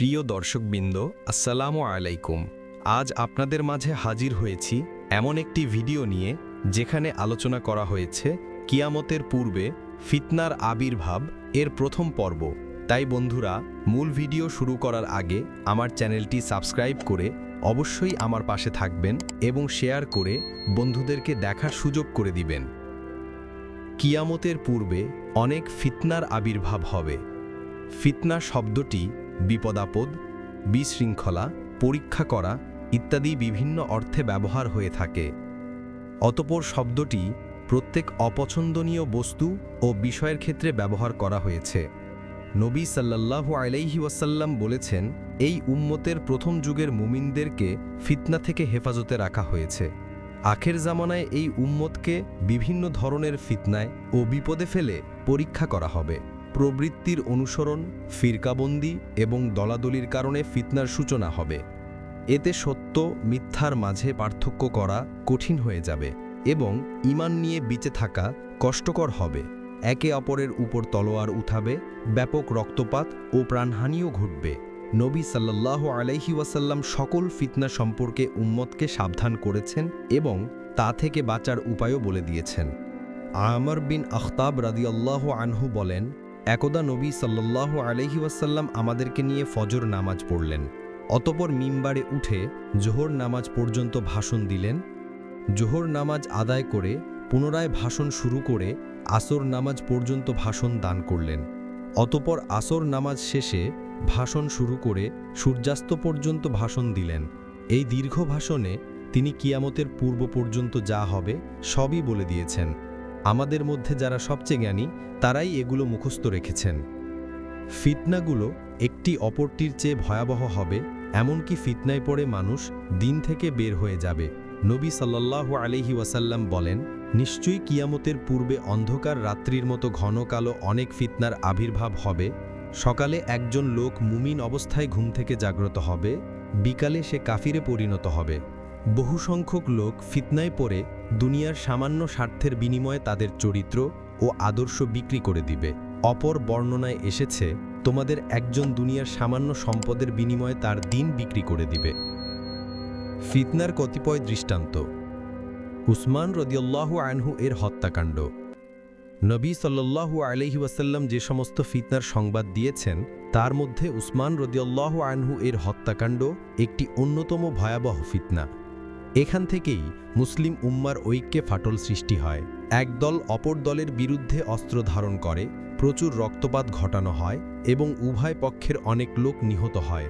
প্রিয় দর্শকবৃন্দ, আসসালামু আলাইকুম। আজ আপনাদের মাঝে হাজির হয়েছি এমন একটি ভিডিও নিয়ে যেখানে আলোচনা করা হয়েছে কিয়ামতের পূর্বে ফিতনার আবির্ভাব এর প্রথম পর্ব। তাই বন্ধুরা, মূল ভিডিও শুরু করার আগে আমার চ্যানেলটি সাবস্ক্রাইব করে অবশ্যই আমার পাশে থাকবেন এবং শেয়ার করে বন্ধুদেরকে দেখার সুযোগ করে দিবেন। কিয়ামতের পূর্বে অনেক ফিতনার আবির্ভাব হবে। ফিতনা শব্দটি বিপদাপদ, বিশৃঙ্খলা, পরীক্ষা করা ইত্যাদি বিভিন্ন অর্থে ব্যবহার হয়ে থাকে। অতপর শব্দটি প্রত্যেক অপছন্দনীয় বস্তু ও বিষয়ের ক্ষেত্রে ব্যবহার করা হয়েছে। নবী সাল্লাল্লাহু আলাইহি ওয়াসাল্লাম বলেছেন, এই উম্মতের প্রথম যুগের মুমিনদেরকে ফিতনা থেকে হেফাজতে রাখা হয়েছে। আখের জামানায় এই উম্মতকে বিভিন্ন ধরনের ফিতনায় ও বিপদে ফেলে পরীক্ষা করা হবে। প্রবৃত্তির অনুসরণ, ফিরকাবন্দি এবং দলাদলির কারণে ফিতনার সূচনা হবে। এতে সত্য, মিথ্যার মাঝে পার্থক্য করা কঠিন হয়ে যাবে এবং ইমান নিয়ে বেঁচে থাকা কষ্টকর হবে। একে অপরের উপর তলোয়ার উঠাবে, ব্যাপক রক্তপাত ও প্রাণহানিও ঘটবে। নবী সাল্লাল্লাহু আলাইহি ওয়াসাল্লাম সকল ফিতনা সম্পর্কে উম্মতকে সাবধান করেছেন এবং তা থেকে বাঁচার উপায়ও বলে দিয়েছেন। আমর বিন আখতাব রাদিয়াল্লাহু আনহু বলেন একদা নবী সাল্লাল্লাহু আলাইহি ওয়াসাল্লাম আমাদেরকে নিয়ে ফজর নামাজ পড়লেন। অতপর মিম্বারে উঠে জোহর নামাজ পর্যন্ত ভাষণ দিলেন। জোহর নামাজ আদায় করে পুনরায় ভাষণ শুরু করে আসর নামাজ পর্যন্ত ভাষণ দান করলেন। অতপর আসর নামাজ শেষে ভাষণ শুরু করে সূর্যাস্ত পর্যন্ত ভাষণ দিলেন। এই দীর্ঘ ভাষণে তিনি কিয়ামতের পূর্ব পর্যন্ত যা হবে সবই বলে দিয়েছেন। আমাদের মধ্যে যারা সবচেয়ে জ্ঞানী, তারাই এগুলো মুখস্থ রেখেছেন। ফিতনাগুলো একটি অপরটির চেয়ে ভয়াবহ হবে, এমনকি ফিতনায় পড়ে মানুষ দিন থেকে বের হয়ে যাবে। নবী সাল্লাল্লাহু আলহি ওয়াসাল্লাম বলেন, নিশ্চয়ই কিয়ামতের পূর্বে অন্ধকার রাত্রির মতো ঘন কালো অনেক ফিতনার আবির্ভাব হবে। সকালে একজন লোক মুমিন অবস্থায় ঘুম থেকে জাগ্রত হবে, বিকালে সে কাফিরে পরিণত হবে। বহু সংখ্যক লোক ফিতনায় পড়ে দুনিয়ার সামান্য স্বার্থের বিনিময়ে তাদের চরিত্র ও আদর্শ বিক্রি করে দিবে। অপর বর্ণনায় এসেছে, তোমাদের একজন দুনিয়ার সামান্য সম্পদের বিনিময়ে তার দিন বিক্রি করে দিবে। ফিতনার কতিপয় দৃষ্টান্ত। উসমান রদিয়াল্লাহু আনহু এর হত্যাকাণ্ড। নবী সাল্লাল্লাহু আলহি ওয়াসাল্লাম যে সমস্ত ফিতনার সংবাদ দিয়েছেন, তার মধ্যে উসমান রদিয়াল্লাহু আনহু এর হত্যাকাণ্ড একটি অন্যতম ভয়াবহ ফিতনা। এখান থেকেই মুসলিম উম্মার ঐক্যে ফাটল সৃষ্টি হয়। একদল অপর দলের বিরুদ্ধে অস্ত্র ধারণ করে, প্রচুর রক্তপাত ঘটানো হয় এবং উভয় পক্ষের অনেক লোক নিহত হয়।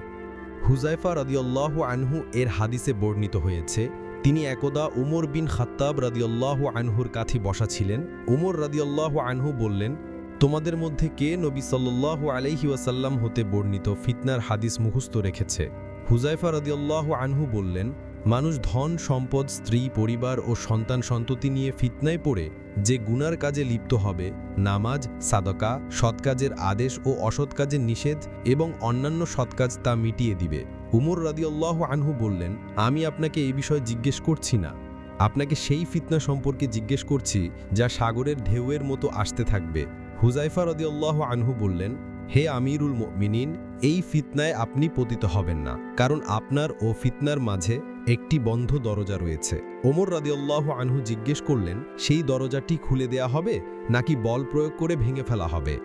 হুজাইফা রদিয়াল্লাহ আনহু এর হাদিসে বর্ণিত হয়েছে, তিনি একদা উমর বিন খাত্তাব রাদিয়াল্লাহু আনহুর কাছে বসা ছিলেন। উমর রাদিয়াল্লাহু আনহু বললেন, তোমাদের মধ্যে কে নবী সাল্লাল্লাহু আলাইহি ওয়াসাল্লাম হতে বর্ণিত ফিতনার হাদিস মুখস্থ রেখেছে? হুজাইফা রাদিয়াল্লাহু আনহু বললেন মানুষ ধন, সম্পদ, স্ত্রী, পরিবার ও সন্তান সন্ততি নিয়ে ফিতনায় পড়ে যে গুনার কাজে লিপ্ত হবে, নামাজ, সাদকা সৎকাজের আদেশ ও অসৎ কাজের নিষেধ এবং অন্যান্য সৎকাজ তা মিটিয়ে দিবে। উমর রাদিয়াল্লাহ আনহু বললেন, আমি আপনাকে এই বিষয়ে জিজ্ঞেস করছি না। আপনাকে সেই ফিতনা সম্পর্কে জিজ্ঞেস করছি যা সাগরের ঢেউয়ের মতো আসতে থাকবে। হুজাইফা রদিয়াল্লাহ আনহু বললেন, হে আমিরুল মিনিন এই ফিতনায় আপনি পতিত হবেন না, কারণ আপনার ও ফিতনার মাঝে একটি বন্ধ দরজা রয়েছে। ওমর রাদিউল্লাহ আনহু জিজ্ঞেস করলেন, সেই দরজাটি খুলে দেয়া হবে নাকি বল প্রয়োগ করে ভেঙে ফেলা হবে?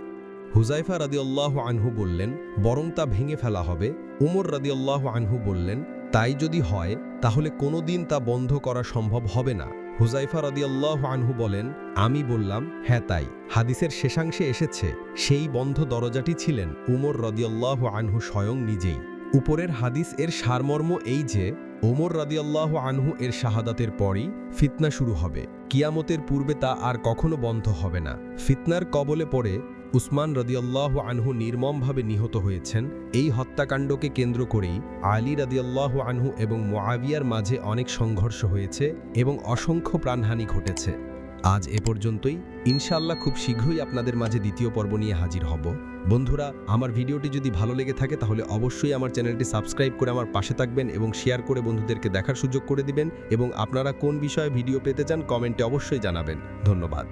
হুজাইফা রাদিউল্লাহ আনহু বললেন, বরং তা ভেঙে ফেলা হবে। উমর রাদিয়াল্লাহ আনহু বললেন, তাই যদি হয়, তাহলে কোনো দিন তা বন্ধ করা সম্ভব হবে না। হুজাইফা রাদিয়াল্লাহ আনহু বলেন, আমি বললাম হ্যাঁ তাই। হাদিসের শেষাংশে এসেছে, সেই বন্ধ দরজাটি ছিলেন উমর রদিয়াল্লাহ আনহু স্বয়ং নিজেই। উপরের হাদিস এর সারমর্ম এই যে ওমর রাদিয়াল্লাহ আনহু এর শাহাদাতের পরই ফিতনা শুরু হবে। কিয়ামতের পূর্বে তা আর কখনো বন্ধ হবে না। ফিতনার কবলে পড়ে উসমান রদিয়াল্লাহ আনহু নির্মমভাবে নিহত হয়েছেন। এই হত্যাকাণ্ডকে কেন্দ্র করেই আলী রদিয়াল্লাহ আনহু এবং মোয়াবিয়ার মাঝে অনেক সংঘর্ষ হয়েছে এবং অসংখ্য প্রাণহানি ঘটেছে। আজ এ পর্যন্তই। ইনশাল্লাহ খুব শীঘ্রই আপনাদের মাঝে দ্বিতীয় পর্ব নিয়ে হাজির হব। বন্ধুরা, আমার ভিডিওটি যদি ভালো লেগে থাকে তাহলে অবশ্যই আমার চ্যানেলটি সাবস্ক্রাইব করে আমার পাশে থাকবেন এবং শেয়ার করে বন্ধুদেরকে দেখার সুযোগ করে দিবেন এবং আপনারা কোন বিষয়ে ভিডিও পেতে চান কমেন্টে অবশ্যই জানাবেন। ধন্যবাদ।